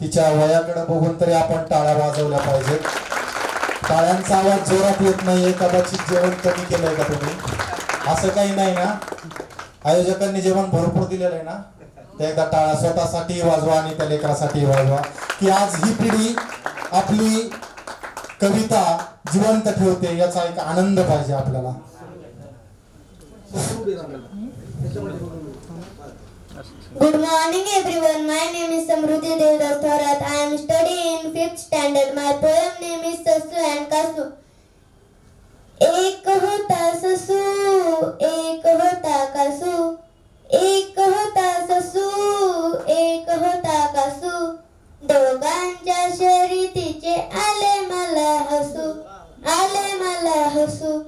तिच्या वयाकडे बघून तरी आपण टाळ्या वाजवल्या पाहिजेत. टाळ्यांचा आवाज जोरात येत नाहीये कदाचित जेवण कमी केलंय का तुम्ही? असं काही नाही ना? आयोजकांनी जेवण भरपूर दिलेलं आहे ना? ते एकदा टाळा स्वतःसाठी वाजवा आणि त्या लेकरासाठी वाजवा. की आज ही पिढी आपली कविता जिवंत ठेवते याचा एक आनंद पाहिजे आपल्याला. Good morning everyone. My name is Samruddhi Devdas Thorat. I am studying in 5th standard. My poem name is Sasu and Kasu. एक होता ससू एक होता कासू एक होता ससू एक होता कासू दोघांच्या शर्यतीचे आले मला हसू आले मला हसू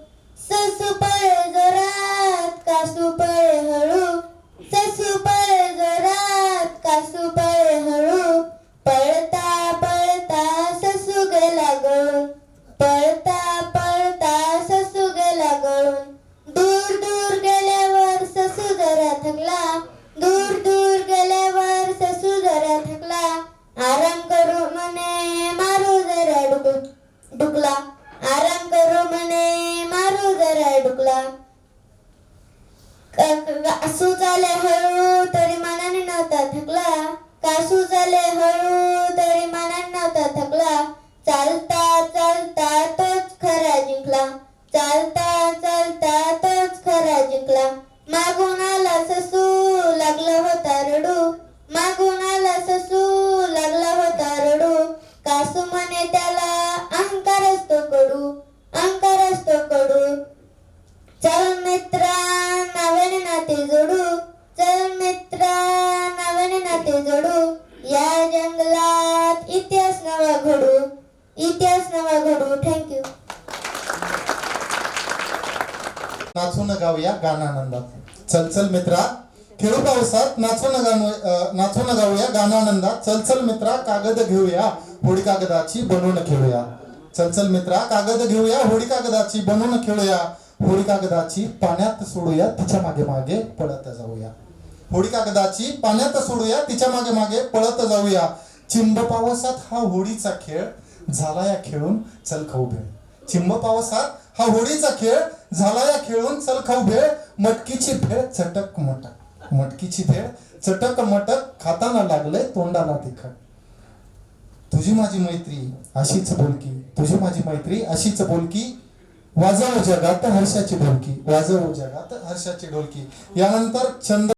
ससू पळ जोरात कासू पळ जरा डुक आराम करू म्हणे मारू जरा ढुकला कासू झाले हळू तरी मनाने नव्हता थकला. कासू झाले हळू तरी मनाने नव्हता थकला. चालता चालता तोच खरा जिंकला. चालता चालता तोच खरा जिंकला. मागून आला ससू लागला होता रडू. मागून आला ससू इतिहास नवा घडू थँक्यू नाचू नाचून गाऊया गानानंदात. चल चल मित्रा. खेळू पावसात. नाचून गाणू नाचू नाचून गाऊया गानानंदात. चल चल मित्रा कागद घेऊया. होडी कागदाची बनवून खेळूया. चल चल मित्रा कागद घेऊया. होडी कागदाची बनवून खेळूया. होडी कागदाची पाण्यात सोडूया. तिच्यामागे मागे पळत जाऊया. होडी कागदाची पाण्यात सोडूया. तिच्यामागे मागे पळत जाऊया. चिंब पावसात हा होडीचा खेळ. झाला या खेळून चल खाऊ भेळ चिंब पावसात हा होडीचा खेळ झाला या खेळून चल खाऊ भेळ मटकीची भेळ चटक मटक. मटकीची भेळ चटक मटक खाताना लागले तोंडाला तिखट. तुझी माझी मैत्री अशीच बोलकी. तुझी माझी मैत्री अशीच बोलकी. वाजव जगात हर्षाची ढोलकी वाजव जगात हर्षाची ढोलकी यानंतर चंद्र